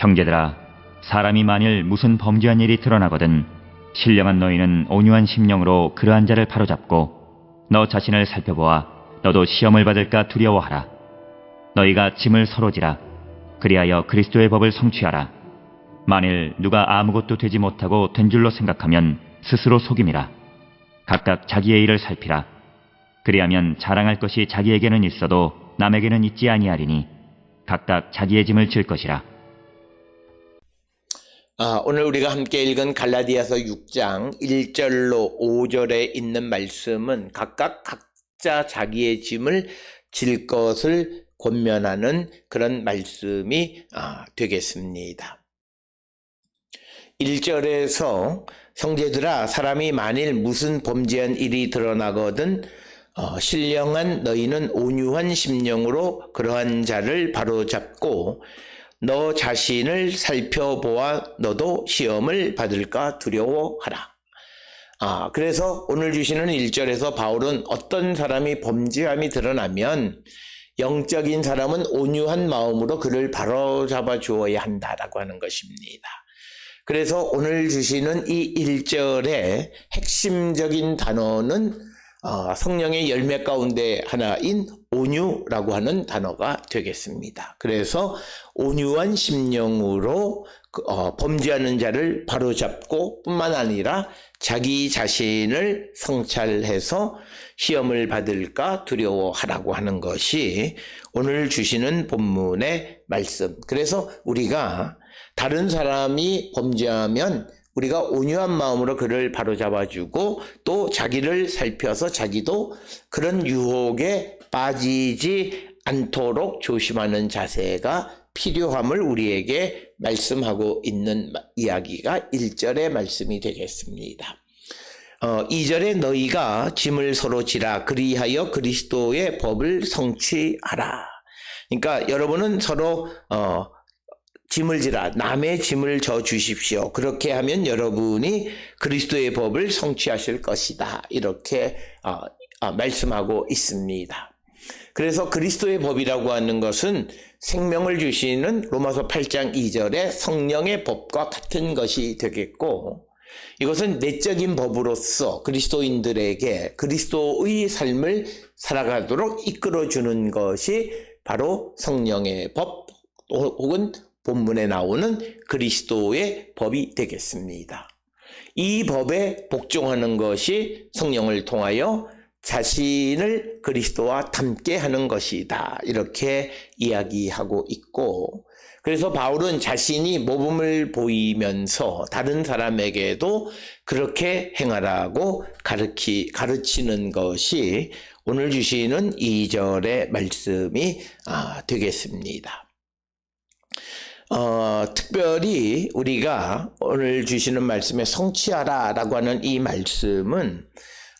형제들아, 사람이 만일 무슨 범죄한 일이 드러나거든 신령한 너희는 온유한 심령으로 그러한 자를 바로잡고 너 자신을 살펴보아 너도 시험을 받을까 두려워하라. 너희가 짐을 서로 지라. 그리하여 그리스도의 법을 성취하라. 만일 누가 아무것도 되지 못하고 된 줄로 생각하면 스스로 속임이라. 각각 자기의 일을 살피라. 그리하면 자랑할 것이 자기에게는 있어도 남에게는 있지 아니하리니 각각 자기의 짐을 질 것이라. 아, 오늘 우리가 함께 읽은 갈라디아서 6장 1절로 5절에 있는 말씀은 각각 각자 자기의 짐을 질 것을 권면하는 그런 말씀이 아, 되겠습니다. 1절에서 형제들아 사람이 만일 무슨 범죄한 일이 드러나거든 어, 신령한 너희는 온유한 심령으로 그러한 자를 바로잡고 너 자신을 살펴보아 너도 시험을 받을까 두려워하라. 아, 그래서 오늘 주시는 1절에서 바울은 어떤 사람이 범죄함이 드러나면 영적인 사람은 온유한 마음으로 그를 바로잡아 주어야 한다라고 하는 것입니다. 그래서 오늘 주시는 이 1절의 핵심적인 단어는 어, 성령의 열매 가운데 하나인 온유라고 하는 단어가 되겠습니다. 그래서 온유한 심령으로 그, 어, 범죄하는 자를 바로잡고 뿐만 아니라 자기 자신을 성찰해서 시험을 받을까 두려워하라고 하는 것이 오늘 주시는 본문의 말씀. 그래서 우리가 다른 사람이 범죄하면 우리가 온유한 마음으로 그를 바로잡아주고 또 자기를 살펴서 자기도 그런 유혹에 빠지지 않도록 조심하는 자세가 필요함을 우리에게 말씀하고 있는 이야기가 1절의 말씀이 되겠습니다. 어, 2절에 너희가 짐을 서로 지라 그리하여 그리스도의 법을 성취하라. 그러니까 여러분은 서로 어, 짐을 지라 남의 짐을 져 주십시오. 그렇게 하면 여러분이 그리스도의 법을 성취하실 것이다. 이렇게 어, 어, 말씀하고 있습니다. 그래서 그리스도의 법이라고 하는 것은 생명을 주시는 로마서 8장 2절의 성령의 법과 같은 것이 되겠고 이것은 내적인 법으로서 그리스도인들에게 그리스도의 삶을 살아가도록 이끌어 주는 것이 바로 성령의 법 혹은 본문에 나오는 그리스도의 법이 되겠습니다. 이 법에 복종하는 것이 성령을 통하여 자신을 그리스도와 닮게 하는 것이다. 이렇게 이야기하고 있고, 그래서 바울은 자신이 모범을 보이면서 다른 사람에게도 그렇게 행하라고 가르치, 가르치는 것이 오늘 주시는 2절의 말씀이 아, 되겠습니다. 어, 특별히 우리가 오늘 주시는 말씀에 성취하라 라고 하는 이 말씀은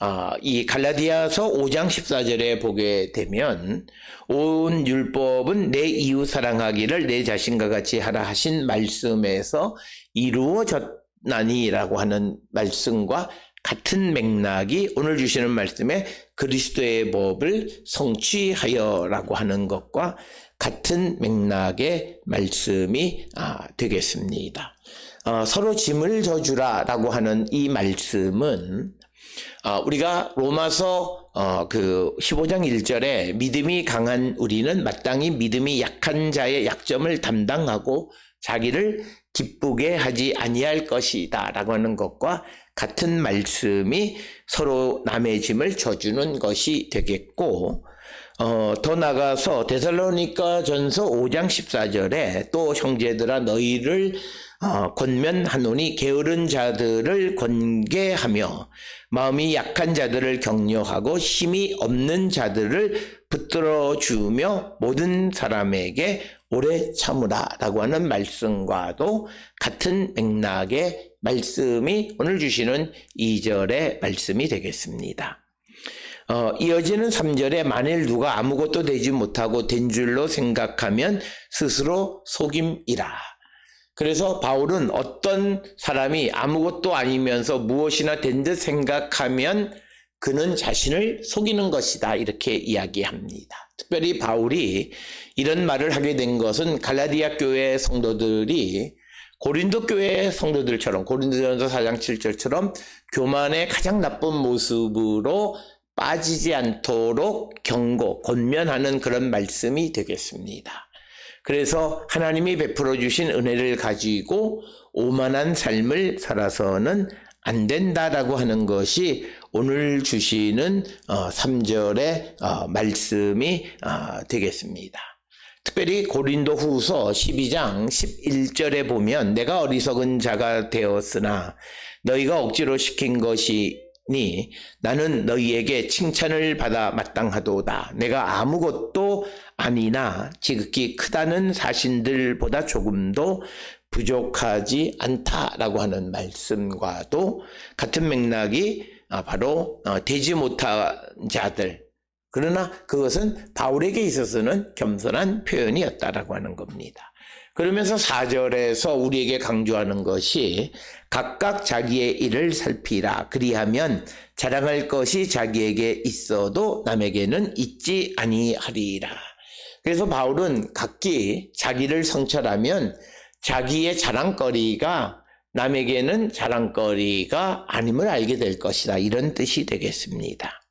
어, 이 갈라디아서 5장 14절에 보게 되면 온 율법은 내 이웃 사랑하기를 내 자신과 같이 하라 하신 말씀에서 이루어졌나니라고 하는 말씀과 같은 맥락이 오늘 주시는 말씀에 그리스도의 법을 성취하여라고 하는 것과 같은 맥락의 말씀이 아, 되겠습니다. 어, 서로 짐을 져주라라고 하는 이 말씀은 어, 우리가 로마서 어, 그 15장 1절에 믿음이 강한 우리는 마땅히 믿음이 약한 자의 약점을 담당하고 자기를 기쁘게 하지 아니할 것이다 라고 하는 것과 같은 말씀이 서로 남의 짐을 져주는 것이 되겠고 어, 더 나가서 데살로니가 전서 5장 14절에 또 형제들아 너희를 어, 권면하노니 게으른 자들을 권계하며 마음이 약한 자들을 격려하고 힘이 없는 자들을 붙들어 주며 모든 사람에게 오래 참으라라고 하는 말씀과도 같은 맥락의 말씀이 오늘 주시는 2절의 말씀이 되겠습니다. 어, 이어지는 3절에 만일 누가 아무것도 되지 못하고 된 줄로 생각하면 스스로 속임이라. 그래서 바울은 어떤 사람이 아무것도 아니면서 무엇이나 된 듯 생각하면 그는 자신을 속이는 것이다. 이렇게 이야기합니다. 특별히 바울이 이런 말을 하게 된 것은 갈라디아 교회 성도들이 고린도 교회 성도들처럼 고린도전서 4장 7절처럼 교만의 가장 나쁜 모습으로 빠지지 않도록 경고, 권면하는 그런 말씀이 되겠습니다. 그래서 하나님이 베풀어 주신 은혜를 가지고 오만한 삶을 살아서는 안 된다라고 하는 것이 오늘 주시는 3절의 말씀이 어, 되겠습니다. 특별히 고린도 후서 12장 11절에 보면 내가 어리석은 자가 되었으나 너희가 억지로 시킨 것이니 나는 너희에게 칭찬을 받아 마땅하도다. 내가 아무것도 아니나 지극히 크다는 사신들보다 조금도 부족하지 않다라고 하는 말씀과도 같은 맥락이 아, 바로 어, 되지 못한 자들 그러나 그것은 바울에게 있어서는 겸손한 표현이었다라고 하는 겁니다. 그러면서 4절에서 우리에게 강조하는 것이 각각 자기의 일을 살피라. 그리하면 자랑할 것이 자기에게 있어도 남에게는 있지 아니하리라. 그래서 바울은 각기 자기를 성찰하면 자기의 자랑거리가 남에게는 자랑거리가 아님을 알게 될 것이다. 이런 뜻이 되겠습니다.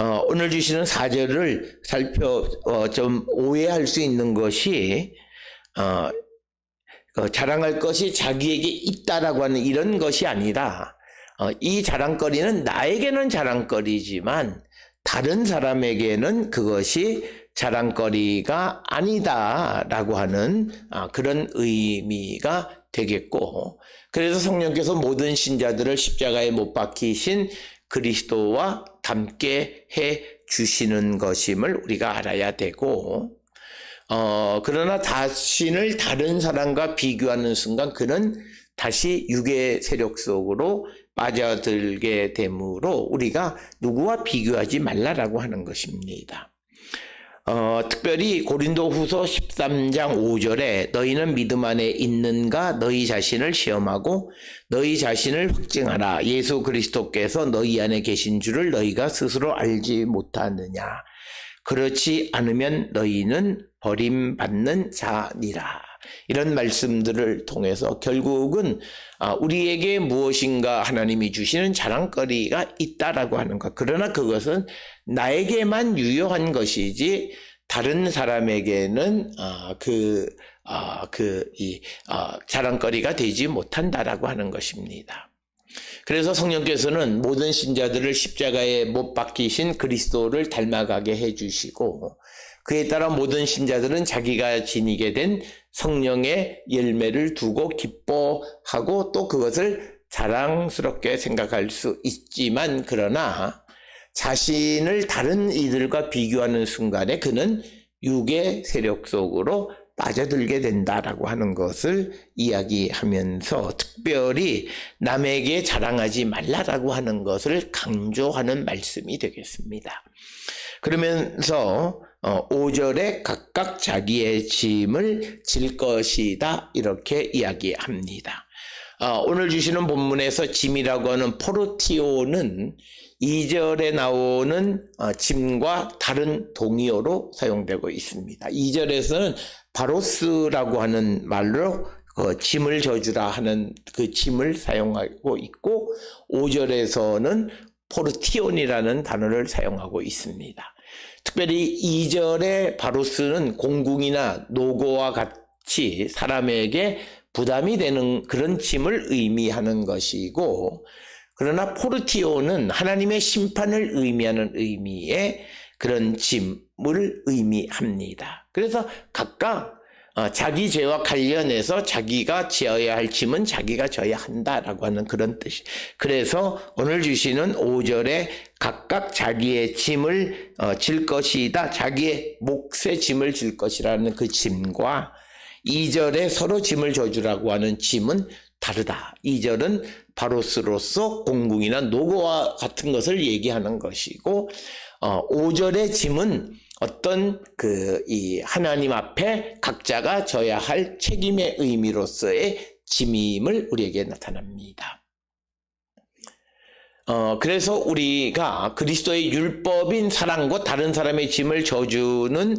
어, 오늘 주시는 사절을 살펴 어, 좀 오해할 수 있는 것이 어, 어, 자랑할 것이 자기에게 있다라고 하는 이런 것이 아니라 어, 이 자랑거리는 나에게는 자랑거리지만 다른 사람에게는 그것이 자랑거리가 아니다라고 하는 아, 그런 의미가 되겠고 그래서 성령께서 모든 신자들을 십자가에 못 박히신 그리스도와 함께 해 주시는 것임을 우리가 알아야 되고 어, 그러나 자신을 다른 사람과 비교하는 순간 그는 다시 육의 세력 속으로 빠져들게 되므로 우리가 누구와 비교하지 말라라고 하는 것입니다. 어, 특별히 고린도 후서 13장 5절에 너희는 믿음 안에 있는가 너희 자신을 시험하고 너희 자신을 확증하라. 예수 그리스도께서 너희 안에 계신 줄을 너희가 스스로 알지 못하느냐. 그렇지 않으면 너희는 버림받는 자니라. 이런 말씀들을 통해서 결국은 아, 우리에게 무엇인가 하나님이 주시는 자랑거리가 있다라고 하는 것. 그러나 그것은 나에게만 유효한 것이지 다른 사람에게는 아, 그, 아, 그, 이, 자랑거리가 되지 못한다라고 하는 것입니다. 그래서 성령께서는 모든 신자들을 십자가에 못 박히신 그리스도를 닮아가게 해주시고 그에 따라 모든 신자들은 자기가 지니게 된 성령의 열매를 두고 기뻐하고 또 그것을 자랑스럽게 생각할 수 있지만 그러나 자신을 다른 이들과 비교하는 순간에 그는 육의 세력 속으로 빠져들게 된다라고 하는 것을 이야기하면서 특별히 남에게 자랑하지 말라라고 하는 것을 강조하는 말씀이 되겠습니다. 그러면서 5절에 각각 자기의 짐을 질 것이다 이렇게 이야기합니다. 어, 오늘 주시는 본문에서 짐이라고 하는 포르티오는 2절에 나오는 어, 짐과 다른 동의어로 사용되고 있습니다. 2절에서는 바로스라고 하는 말로 그 짐을 져주라 하는 그 짐을 사용하고 있고 5절에서는 포르티온이라는 단어를 사용하고 있습니다. 특별히 2절의 바로스는 공궁이나 노고와 같이 사람에게 부담이 되는 그런 짐을 의미하는 것이고 그러나 포르티오는 하나님의 심판을 의미하는 의미의 그런 짐을 의미합니다. 그래서 각각 어, 자기 죄와 관련해서 자기가 지어야 할 짐은 자기가 져야 한다라고 하는 그런 뜻이. 그래서 오늘 주시는 5절에 각각 자기의 짐을 어, 질 것이다. 자기의 몫의 짐을 질 것이라는 그 짐과 2절에 서로 짐을 져주라고 하는 짐은 다르다. 2절은 바로스로서 공궁이나 노고와 같은 것을 얘기하는 것이고 어, 5절의 짐은 어떤 그 이 하나님 앞에 각자가 져야 할 책임의 의미로서의 짐임을 우리에게 나타납니다. 어, 그래서 우리가 그리스도의 율법인 사랑과 다른 사람의 짐을 져주는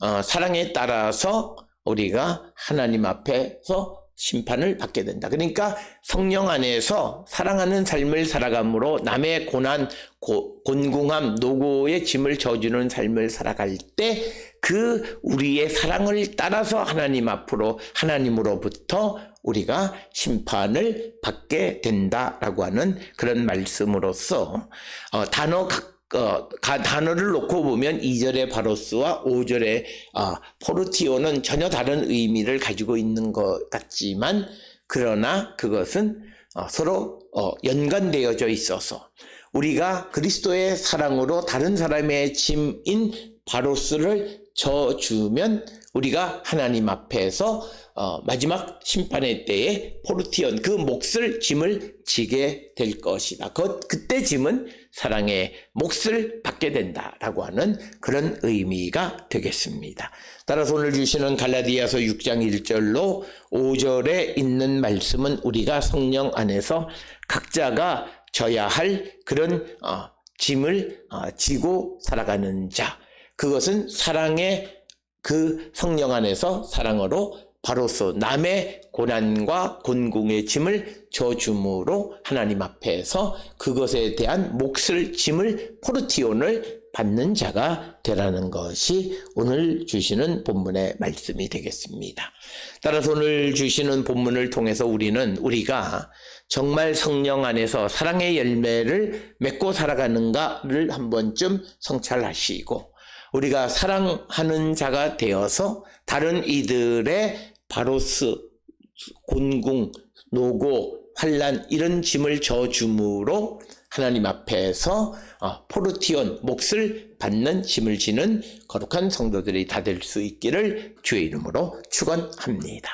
어, 사랑에 따라서 우리가 하나님 앞에서 심판을 받게 된다. 그러니까 성령 안에서 사랑하는 삶을 살아감으로 남의 고난, 고, 곤궁함, 노고의 짐을 져주는 삶을 살아갈 때 그 우리의 사랑을 따라서 하나님 앞으로 하나님으로부터 우리가 심판을 받게 된다라고 하는 그런 말씀으로서 어, 단어 각 어, 가- 단어를 놓고 보면 2절의 바로스와 5절의 어, 포르티오는 전혀 다른 의미를 가지고 있는 것 같지만 그러나 그것은 어, 서로 어, 연관되어져 있어서 우리가 그리스도의 사랑으로 다른 사람의 짐인 바로스를 져주면 우리가 하나님 앞에서 어, 마지막 심판의 때에 포르티온 그 몫을 짐을 지게 될 것이다. 그, 그때 짐은 사랑의 몫을 받게 된다라고 하는 그런 의미가 되겠습니다. 따라서 오늘 주시는 갈라디아서 6장 1절로 5절에 있는 말씀은 우리가 성령 안에서 각자가 져야 할 그런 어, 짐을 어, 지고 살아가는 자. 그것은 사랑의 그 성령 안에서 사랑으로 바로서 남의 고난과 곤궁의 짐을 져줌으로 하나님 앞에서 그것에 대한 몫을 짐을 포르티온을 받는 자가 되라는 것이 오늘 주시는 본문의 말씀이 되겠습니다. 따라서 오늘 주시는 본문을 통해서 우리는 우리가 정말 성령 안에서 사랑의 열매를 맺고 살아가는가를 한 번쯤 성찰하시고 우리가 사랑하는 자가 되어서 다른 이들의 바로스, 곤궁, 노고, 환란 이런 짐을 져줌으로 하나님 앞에서 어, 포르티온 몫을 받는 짐을 지는 거룩한 성도들이 다 될 수 있기를 주의 이름으로 축원합니다.